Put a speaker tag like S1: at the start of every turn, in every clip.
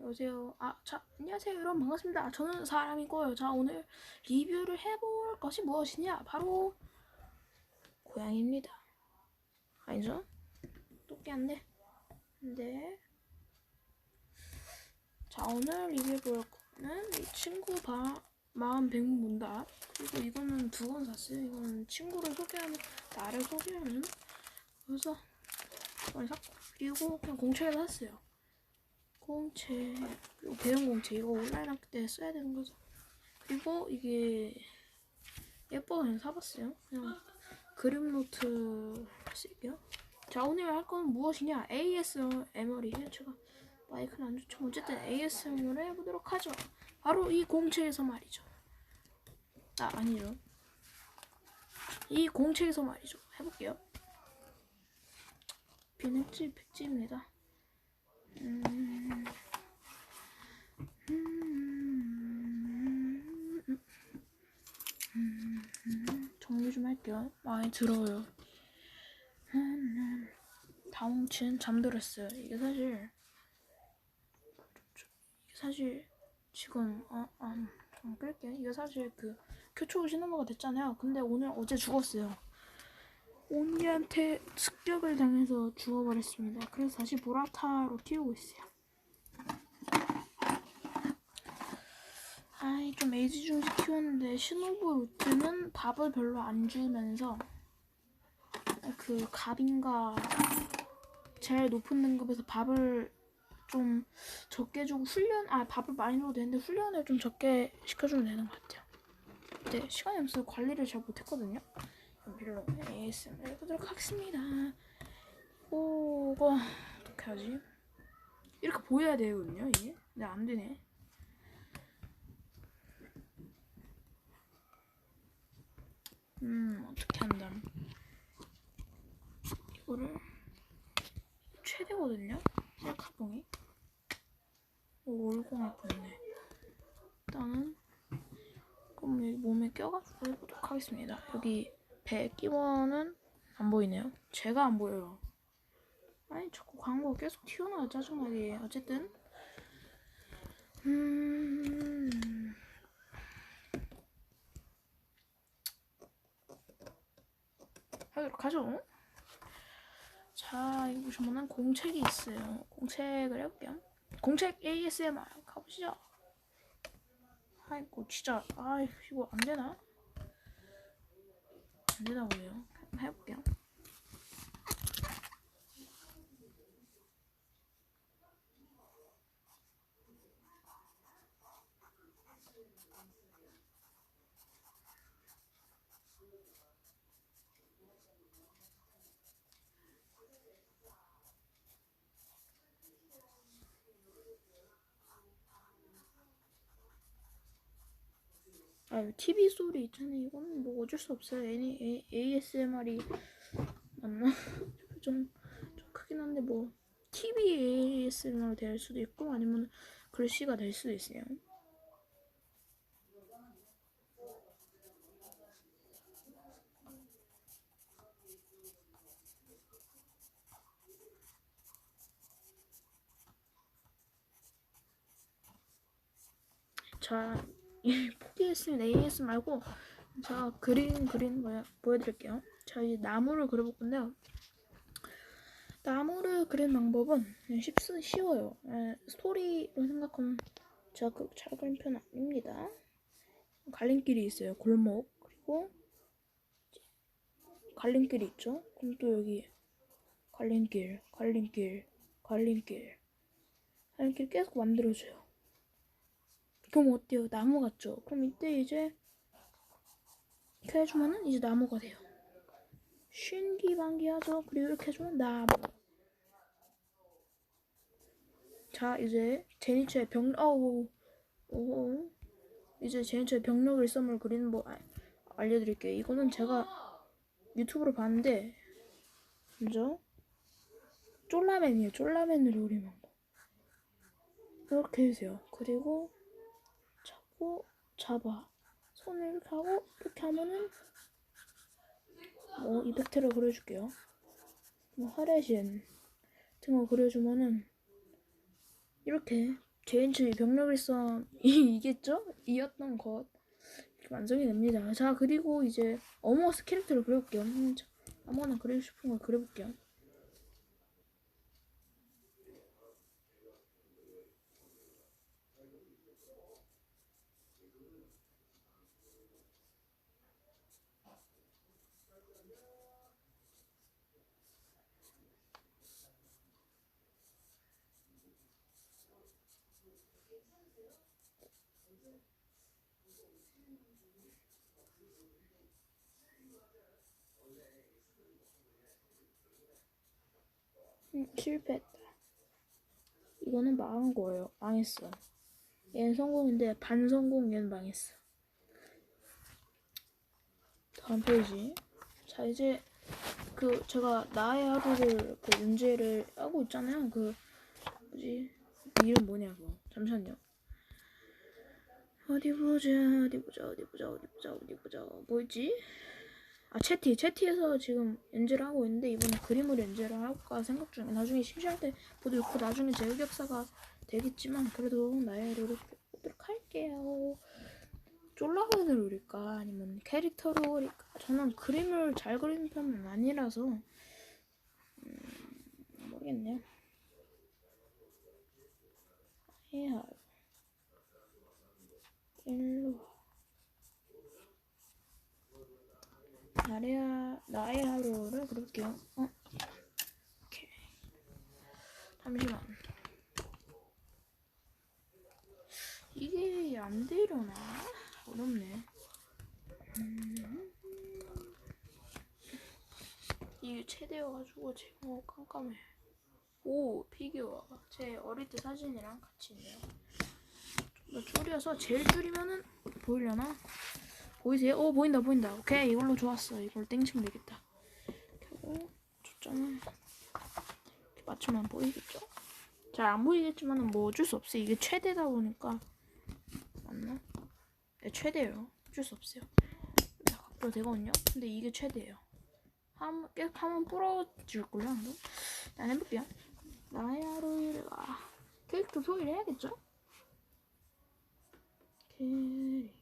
S1: 여보세요. 아, 자, 안녕하세요, 여러분 반갑습니다. 저는 사람이고요. 자, 오늘 리뷰를 해볼 것이 무엇이냐? 바로 고양이입니다. 아니죠? 토끼한데. 네. 자, 오늘 리뷰해볼 거는 이 친구 바, 마음 백문 문답. 그리고 이거는 두 권 샀어요. 이거는 친구를 소개하는, 나를 소개하는. 그래서 이걸 샀고. 그리고 그냥 공채를 샀어요. 공채 그리고 배운 공채 이거 온라인 학기 때 써야 되는 거죠. 그리고 이게 예뻐서 그냥 사봤어요. 그냥 그림 노트 쓸게요. 자 오늘 할 건 무엇이냐? ASMR이에요. 제가 마이크는 안 좋지만 어쨌든 ASMR을 해보도록 하죠. 바로 이 공채에서 말이죠. 아 아니죠 이 공채에서 말이죠. 해볼게요. 비냉지 백지입니다. 음, 정리 좀 할게요. 많이 들어요. 다홍치는 잠들었어요. 이게 사실 이게 사실 지금 어, 아, 좀 끌게. 이게 사실 그 교초로 신호가 됐잖아요. 근데 오늘 어제 죽었어요. 온니한테 습격을 당해서 죽어버렸습니다. 그래서 다시 보라타로 튀우고 있어요. 아이 좀 애지중지 키웠는데 신호부 루트는 밥을 별로 안 주면서 그 갑인가 제일 높은 등급에서 밥을 좀 적게 주고 훈련 아 밥을 많이 줘도 되는데 훈련을 좀 적게 시켜주면 되는 것 같아요. 근데 시간이 없어서 관리를 잘 못했거든요. 별로 ASMR 해보도록 하겠습니다. 오, 이거 어떻게 하지? 이렇게 보여야 되거든요, 이게. 근데 안 되네. 음, 어떻게 한다. 이거를 최대거든요? 셀카봉이. 오, 올공할 뻔네. 일단은 그럼 몸에 껴가지고 해보도록 하겠습니다. 여기 배 끼워는 안 보이네요. 제가 안 보여요. 아니 자꾸 광고 계속 튀어나와 짜증나게. 어쨌든 음 하도록 하죠. 자 여기 보시면은 공책이 있어요. 공책을 해볼게요. 공책 ASMR 가보시죠. 아이고 진짜 아 이거 안 되나? 안 되나 보네요. 한번 해볼 아, TV 소리 있잖아요. 이거는 뭐 어쩔 수 없어요. A, ASMR이 맞나? 좀, 좀 크긴 한데 뭐 TV ASMR 될 수도 있고 아니면 글씨가 될 수도 있어요. 자, 포기했으면 AS 말고 자 그림 그리는 거 보여드릴게요. 자 이제 나무를 그려볼 건데요. 나무를 그리는 방법은 쉽, 쉬워요. 에, 스토리로 생각하면 제가 그잘 그린 편 아닙니다. 갈림길이 있어요. 골목 그리고 갈림길이 있죠. 그럼 또 여기 갈림길, 갈림길, 갈림길, 갈림길 계속 만들어줘요. 그럼 어때요? 나무 같죠? 그럼 이때 이제 이렇게 해주면은 이제 나무가 돼요. 신기반기하죠? 그리고 이렇게 해주면 나무. 자 이제 제니츠의 병 어우 오 이제 제니츠의 병력을 썸을 그리는 법 아, 알려드릴게요. 이거는 제가 유튜브로 봤는데 먼저 쫄라맨이에요. 쫄라맨으로 그리는 거. 이렇게 해주세요. 그리고 잡고 잡아 손을 이렇게 하고 이렇게 하면은 뭐 이펙트를 그려줄게요 뭐 하레신 같은 거 그려주면은 이렇게 제인츠의 병력일성 이겠죠? 이었던 것 이렇게 완성이 됩니다. 자 그리고 이제 어머스 캐릭터를 그려볼게요. 음, 자, 아무거나 그리고 싶은 걸 그려볼게요. 음, 실패했다. 이거는 망한 거예요. 망했어. 얘는 성공인데 반성공 얘는 망했어. 다음 페이지. 자 이제 그 제가 나의 하루를 그 문제를 하고 있잖아요. 그 뭐지 이름 뭐냐고. 잠시만요. 어디 보자 어디 보자 어디 보자 어디 보자 어디 보자 뭐였지? 아 채티 채티에서 지금 연재를 하고 있는데 이번에 그림을 연재를 할까 생각 중에 나중에 심심할 때 보도 좋고 나중에 제 흑역사가 되겠지만 그래도 나의 하루를 보도록 할게요. 쫄라그를 그릴까? 아니면 캐릭터로 그릴까? 저는 그림을 잘 그리는 편은 아니라서 음, 모르겠네요. 해야 일로 나의, 하- 나의 하루를 그릴게요. 어? 잠시만. 이게 안 되려나? 어렵네. 음. 이게 최대여가지고 제목 깜깜해. 오, 피규어. 제 어릴 때 사진이랑 같이 있네요. 좀 더 줄여서 제일 줄이면은 보이려나? 보이세요? 오 보인다 보인다. 오케이 이걸로 좋았어. 이걸 땡치면 되겠다. 그리고 초점을 이렇게 맞추면 보이겠죠? 잘 안 보이겠지만은 뭐 어쩔 수 없어요. 이게 최대다 보니까 맞나? 네, 최대예요. 어쩔 수 없어요. 자, 각도 되거든요. 근데 이게 최대예요. 한, 계속 한번 풀어줄걸요? 한번? 난 해볼게요. 하루일과 캐릭터 소개를 해야겠죠? 캐릭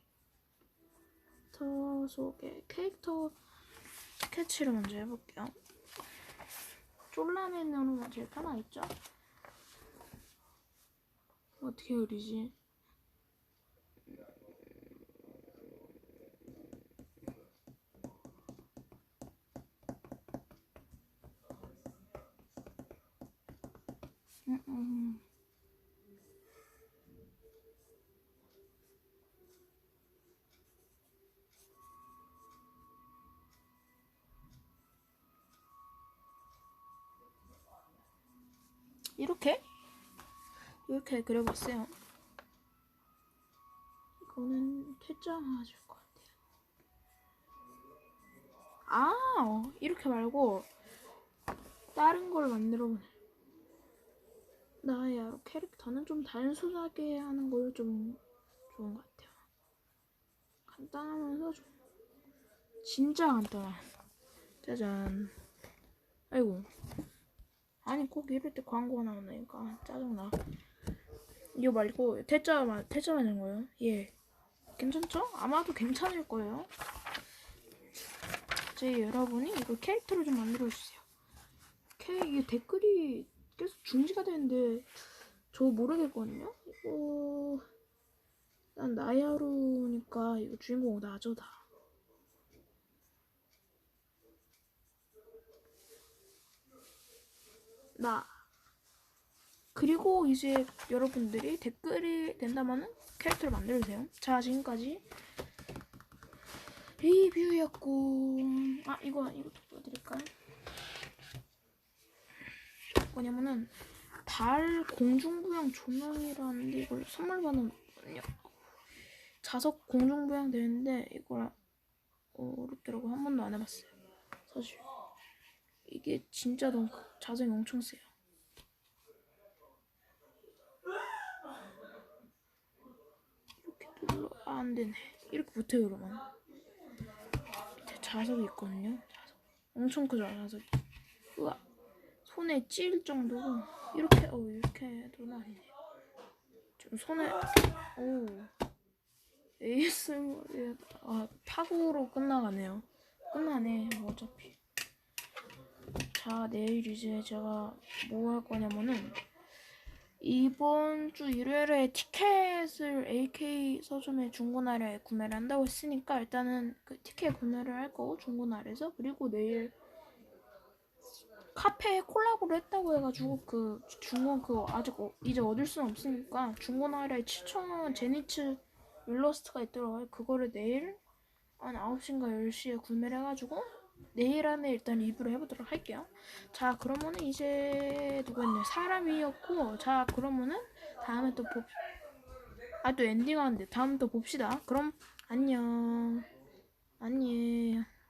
S1: 터 소개 캐릭터 스케치를 먼저 해볼게요. 쫄라맨으로만 제일 편하겠죠? 어떻게 그리지? 음, 음. 이렇게 이렇게 그려봤어요. 이거는 퇴짜 맞을 것 같아요. 아 어, 이렇게 말고 다른 걸 만들어보네. 나의 캐릭터는 좀 단순하게 하는 걸 좀 좋은 것 같아요. 간단하면서 좀 진짜 간단한. 짜잔. 아이고. 아니 꼭 이럴 때 광고가 나오니까 짜증나. 이거 말고 태자 하는 거예요. 예. 괜찮죠? 아마도 괜찮을 거예요. 제 여러분이 이거 캐릭터를 좀 만들어 주세요. 캐 이게 댓글이 계속 중지가 되는데 저 모르겠거든요. 이거 난 나야루니까 이거 주인공 나죠 다. 나. 그리고 이제 여러분들이 댓글이 된다면은 캐릭터를 만들어주세요. 자, 지금까지 리뷰였고, 아, 이거, 이것도 보여드릴까요? 뭐냐면은, 달 공중부양 조명이라는데 이걸 선물 받은 거거든요. 자석 공중부양 되는데 이걸 어, 어렵더라고 한 번도 안 해봤어요. 사실 이게 진짜 너무 자성이 엄청 세요. 이렇게 눌러 아, 안 되네. 이렇게 못해요. 밑에 자석이 있거든요. 자석 엄청 크죠 자석이. 우와 손에 찔 정도로 이렇게 어 이렇게 해도 아니네. 좀 손에 오 ASMR 아 타구로 끝나가네요. 끝나네 뭐 어차피. 자 내일 이제 제가 뭐 할 거냐면은 이번 주 일요일에 티켓을 AK 서점에 중고나라에 구매를 한다고 했으니까 일단은 그 티켓 구매를 할 거고 중고나라에서 그리고 내일 카페에 콜라보를 했다고 해가지고 그 중고 그 아직 어- 이제 얻을 수는 없으니까 중고나라에 7,000원 제니츠 일러스트가 있더라고요. 그거를 내일 한 9시인가 10시에 구매를 해가지고 내일 안에 일단 리뷰를 해보도록 할게요. 자 그러면은 이제 누구였냐 사람이었고 자 그러면은 다음에 또 봅. 아 또 엔딩 하는데 다음 또 봅시다. 그럼 안녕. 안녕.